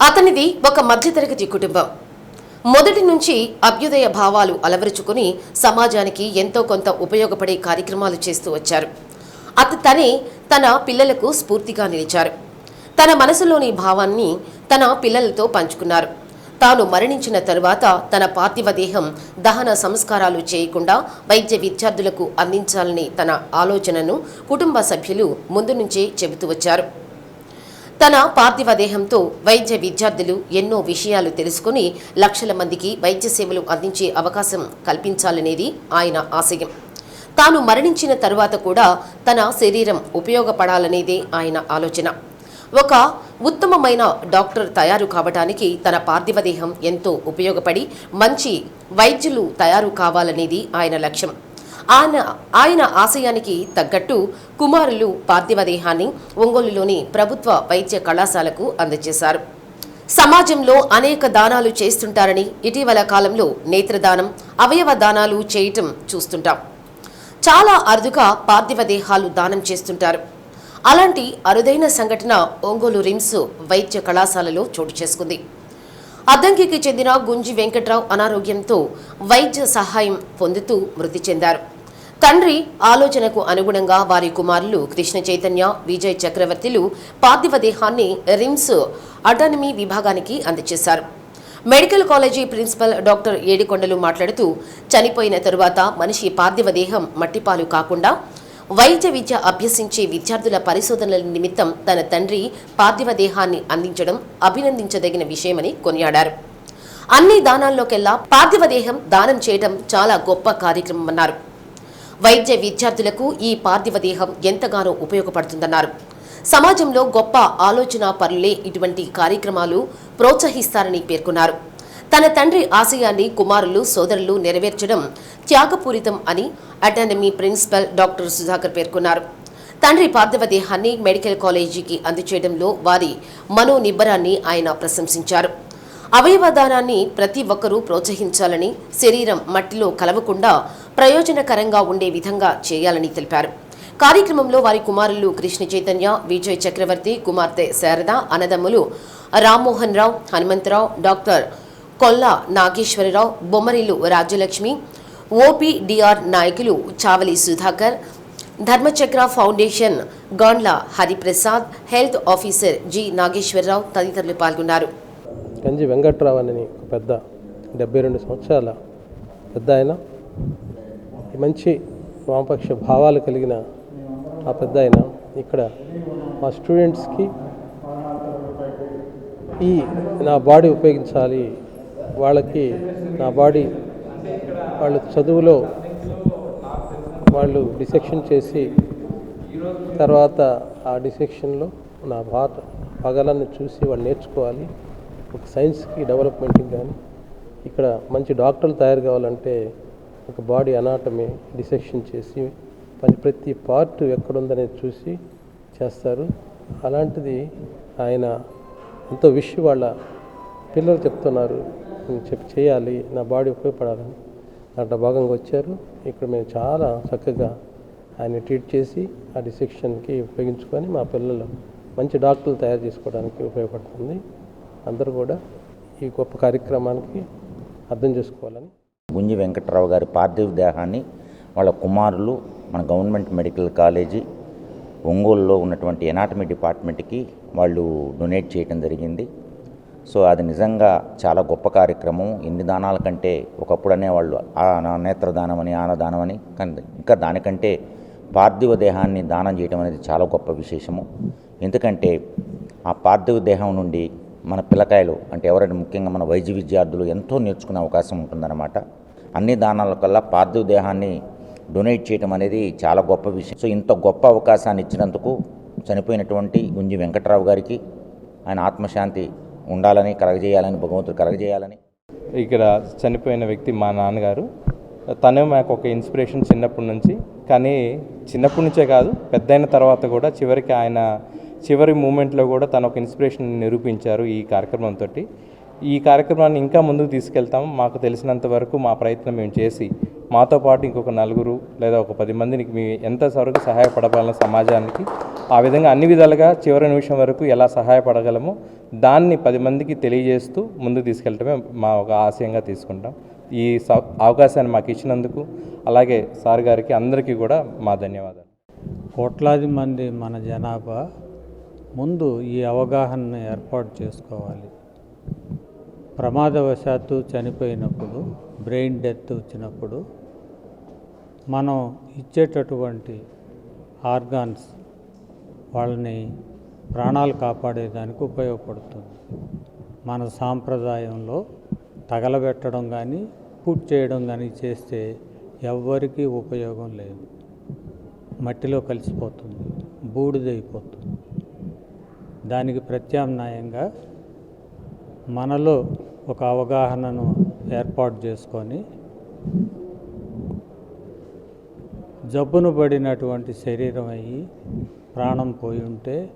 అతనిది ఒక మధ్యతరగతి కుటుంబం. మొదటి నుంచి అభ్యుదయ భావాలు అలవరుచుకుని సమాజానికి ఎంతో కొంత ఉపయోగపడే కార్యక్రమాలు చేస్తూ వచ్చారు. అత తనే తన పిల్లలకు స్ఫూర్తిగా నిలిచారు. తన మనసులోని భావాన్ని తన పిల్లలతో పంచుకున్నారు. తాను మరణించిన తరువాత తన పార్థివ దేహం దహన సంస్కారాలు చేయకుండా వైద్య విద్యార్థులకు అందించాలని తన ఆలోచనను కుటుంబ సభ్యులు ముందు నుంచే చెబుతూ వచ్చారు. తన పార్థివ దేహంతో వైద్య విద్యార్థులు ఎన్నో విషయాలు తెలుసుకుని లక్షల మందికి వైద్య సేవలు అందించే అవకాశం కల్పించాలనేది ఆయన ఆశయం. తాను మరణించిన తరువాత కూడా తన శరీరం ఉపయోగపడాలనేదే ఆయన ఆలోచన. ఒక ఉత్తమమైన డాక్టర్ తయారు కావటానికి తన పార్థివ దేహం ఎంతో ఉపయోగపడి మంచి వైద్యులు తయారు కావాలనేది ఆయన లక్ష్యం. ఆయన ఆయన ఆశయానికి తగ్గట్టు కుమారులు పార్థివదేహాన్ని ఒంగోలులోని ప్రభుత్వ వైద్య కళాశాలకు అందజేశారు. సమాజంలో అనేక దానాలు చేస్తుంటారని ఇటీవల కాలంలో నేత్రదానం అవయవ దానాలు చేయటం చూస్తుంటాం. చాలా అరుదుగా పార్థివ దేహాలు దానం చేస్తుంటారు. అలాంటి అరుదైన సంఘటన ఒంగోలు రిమ్స్ వైద్య కళాశాలలో చోటు చేసుకుంది. అద్దంకికి చెందిన గుంజి వెంకట్రావు అనారోగ్యంతో వైద్య సహాయం పొందుతూ మృతి చెందారు. తండ్రి ఆలోచనకు అనుగుణంగా వారి కుమారులు కృష్ణ చైతన్య విజయ్ చక్రవర్తిలు పార్థివ దేహాన్ని రిమ్స్ అటానమీ విభాగానికి అందజేశారు. Medical college principal doctor Yedukondalu మాట్లాడుతూ చనిపోయిన తరువాత మనిషి పార్థివ దేహం మట్టిపాలు కాకుండా వైద్య విద్య అభ్యసించే విద్యార్థుల పరిశోధనల నిమిత్తం తన తండ్రి పార్థివ దేహాన్ని అందించడం అభినందించదగిన విషయమని కొనియాడారు. అన్ని దానాల్లోకెల్లా పార్థివ దేహం దానం చేయడం చాలా గొప్ప కార్యక్రమం అన్నారు వైద్య విద్యార్థులకు ఈ పార్థివ దేహం ఎంతగానో ఉపయోగపడుతుందన్నారు. సమాజంలో గొప్ప ఆలోచన పరులే ఇటువంటి కార్యక్రమాలు ప్రోత్సహిస్తారని పేర్కొన్నారు. తన తండ్రి ఆశయాన్ని కుమారులు సోదరులు నెరవేర్చడం త్యాగపూరితం అని అటానమీ ప్రిన్సిపల్ డాక్టర్ సుధాకర్ పేర్కొన్నారు. తండ్రి పార్థివ దేహాన్ని మెడికల్ కాలేజీకి అందచేయడంలో వారి మనోనిబ్బరాన్ని ఆయన ప్రశంసించారు. అవయవదానాన్ని ప్రతి ఒక్కరూ ప్రోత్సహించాలని శరీరం మట్టిలో కలవకుండా ప్రయోజనకరంగా ఉండే విధంగా చేయాలని తెలిపారు. కార్యక్రమంలో వారి కుమారులు కృష్ణ చైతన్య విజయ్ చక్రవర్తి కుమార్తె శారద అన్నదమ్ములు రామ్మోహన్ రావు హనుమంతరావు డాక్టర్ కొల్ల నాగేశ్వరరావు బొమ్మరిలు రాజ్యలక్ష్మి ఓపీడీఆర్ నాయకులు Chavali Sudhakar Dharmachakra foundation Gandla Hariprasad health officer G Nageswara Rao తదితరులు పాల్గొన్నారు. కంజి వెంకట్రావు అని ఒక పెద్ద డెబ్బై రెండు సంవత్సరాల పెద్ద ఆయన. మంచి వామపక్ష భావాలు కలిగిన ఆ పెద్ద ఆయన. ఇక్కడ మా స్టూడెంట్స్కి ఈ నా బాడీ ఉపయోగించాలి. వాళ్ళకి నా బాడీ వాళ్ళ చదువులో వాళ్ళు డిసెక్షన్ చేసి తర్వాత ఆ డిసెక్షన్లో నా భాత పగలన్నీ చూసి వాళ్ళు నేర్చుకోవాలి. ఒక సైన్స్కి డెవలప్మెంట్కి కానీ ఇక్కడ మంచి డాక్టర్లు తయారు కావాలంటే ఒక బాడీ అనాటమీ డిసెక్షన్ చేసి పని ప్రతి పార్ట్ ఎక్కడుందనేది చూసి చేస్తారు. అలాంటిది ఆయన ఎంతో విష్ వాళ్ళ పిల్లలు చెప్తున్నారు. చెప్పి చేయాలి నా బాడీ ఉపయోగపడాలని. దాంట్లో భాగంగా వచ్చారు. ఇక్కడ మేము చాలా చక్కగా ఆయన ట్రీట్ చేసి ఆ డిసెక్షన్కి ఉపయోగించుకొని మా పిల్లలు మంచి డాక్టర్లు తయారు చేసుకోవడానికి ఉపయోగపడుతుంది. అందరూ కూడా ఈ గొప్ప కార్యక్రమానికి అర్థం చేసుకోవాలని గుంజి వెంకట్రావు గారి పార్థివ దేహాన్ని వాళ్ళ కుమారులు మన గవర్నమెంట్ మెడికల్ కాలేజీ ఒంగోలులో ఉన్నటువంటి ఎనాటమీ డిపార్ట్మెంట్కి వాళ్ళు డొనేట్ చేయటం జరిగింది. సో అది నిజంగా చాలా గొప్ప కార్యక్రమం. ఎన్ని దానాల కంటే ఒకప్పుడు అనేవాళ్ళు ఆ నా- నేత్రదానం అని ఆనదానం అని కానీ ఇంకా దానికంటే పార్థివ దేహాన్ని దానం చేయడం అనేది చాలా గొప్ప విశేషము. ఎందుకంటే ఆ పార్థివ దేహం నుండి మన పిల్లకాయలు అంటే ఎవరైనా ముఖ్యంగా మన వైద్య విద్యార్థులు ఎంతో నేర్చుకునే అవకాశం ఉంటుందన్నమాట. అన్ని దానాల కల్లా పార్థివ దేహాన్ని డొనేట్ చేయడం అనేది చాలా గొప్ప విషయం. సో ఇంత గొప్ప అవకాశాన్ని ఇచ్చినందుకు చనిపోయినటువంటి గుంజి వెంకట్రావు గారికి ఆయన ఆత్మశాంతి ఉండాలని కలగజేయాలని భగవంతుడు కలగజేయాలని. ఇక్కడ చనిపోయిన వ్యక్తి మా నాన్నగారు. తనే మాకు ఒక ఇన్స్పిరేషన్ చిన్నప్పటి నుంచి కానీ చిన్నప్పటి నుంచే కాదు పెద్దయిన తర్వాత కూడా చివరికి ఆయన చివరి మూమెంట్లో కూడా తన ఒక ఇన్స్పిరేషన్ నిరూపించారు ఈ కార్యక్రమంతో ఈ కార్యక్రమాన్ని ఇంకా ముందుకు తీసుకెళ్తాం. మాకు తెలిసినంత వరకు మా ప్రయత్నం మేము చేసి మాతో పాటు ఇంకొక నలుగురు లేదా ఒక పది మందిని మీ ఎంత వరకు సహాయపడగలం సమాజానికి ఆ విధంగా అన్ని విధాలుగా చివరి నిమిషం వరకు ఎలా సహాయపడగలమో దాన్ని పది మందికి తెలియజేస్తూ ముందుకు తీసుకెళ్ళటమే మా ఒక ఆశయంగా తీసుకుంటాం. ఈ స- అవకాశాన్ని మాకు ఇచ్చినందుకు అలాగే సార్ గారికి అందరికీ కూడా మా ధన్యవాదాలు. కోట్లాది మంది మన జనాభా ముందు ఈ అవగాహనను ఏర్పాటు చేసుకోవాలి. ప్రమాదవశాత్తు చనిపోయినప్పుడు బ్రెయిన్ డెత్ వచ్చినప్పుడు మనం ఇచ్చేటటువంటి ఆర్గాన్స్ వాళ్ళని ప్రాణాలు కాపాడేదానికి ఉపయోగపడుతుంది. మన సాంప్రదాయంలో తగలబెట్టడం కానీ పుట్ చేయడం కానీ చేస్తే ఎవ్వరికీ ఉపయోగం లేదు. మట్టిలో కలిసిపోతుంది బూడిదైపోతుంది. దానికి ప్రత్యామ్నాయంగా మనలో ఒక అవగాహనను ఏర్పాటు చేసుకొని జబ్బును పడినటువంటి శరీరం అయ్యి ప్రాణం పోయి ఉంటే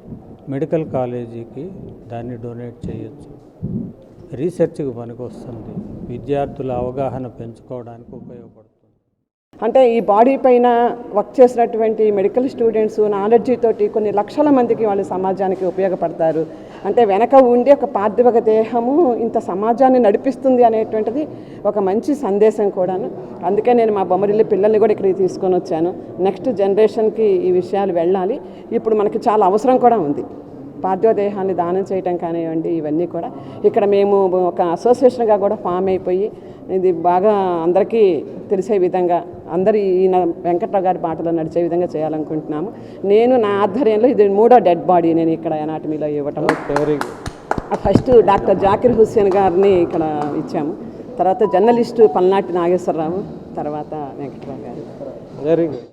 మెడికల్ కాలేజీకి దాన్ని డొనేట్ చేయొచ్చు. రీసెర్చ్కి పనికొస్తుంది. విద్యార్థుల అవగాహన పెంచుకోవడానికి ఉపయోగపడుతుంది. అంటే ఈ బాడీ పైన వర్క్ చేసినటువంటి మెడికల్ స్టూడెంట్స్ నాలెడ్జీ తోటి కొన్ని లక్షల మందికి వాళ్ళు సమాజానికి ఉపయోగపడతారు. అంటే వెనక ఉండి ఒక పార్థివక దేహము ఇంత సమాజాన్ని నడిపిస్తుంది అనేటువంటిది ఒక మంచి సందేశం కూడాను. అందుకే నేను మా బొమ్మరిల్లి పిల్లల్ని కూడా ఇక్కడికి తీసుకొని వచ్చాను. నెక్స్ట్ జనరేషన్కి ఈ విషయాలు వెళ్ళాలి. ఇప్పుడు మనకి చాలా అవసరం కూడా ఉంది. పార్థివ దేహాన్ని దానం చేయటం కానివ్వండి ఇవన్నీ కూడా. ఇక్కడ మేము ఒక అసోసియేషన్గా కూడా ఫామ్ అయిపోయి ఇది బాగా అందరికీ తెలిసే విధంగా అందరి ఈయన వెంకట్రావు గారి బాటలో నడిచే విధంగా చేయాలనుకుంటున్నాము. నేను నా ఆధ్వర్యంలో ఇది మూడో డెడ్ బాడీ నేను ఇక్కడ ఎనాటమీలో ఇవ్వటం. Good first doctor Zakir Hussain గారిని ఇక్కడ ఇచ్చాము. తర్వాత జర్నలిస్టు పల్నాటి నాగేశ్వరరావు తర్వాత వెంకట్రావు గారు. Very good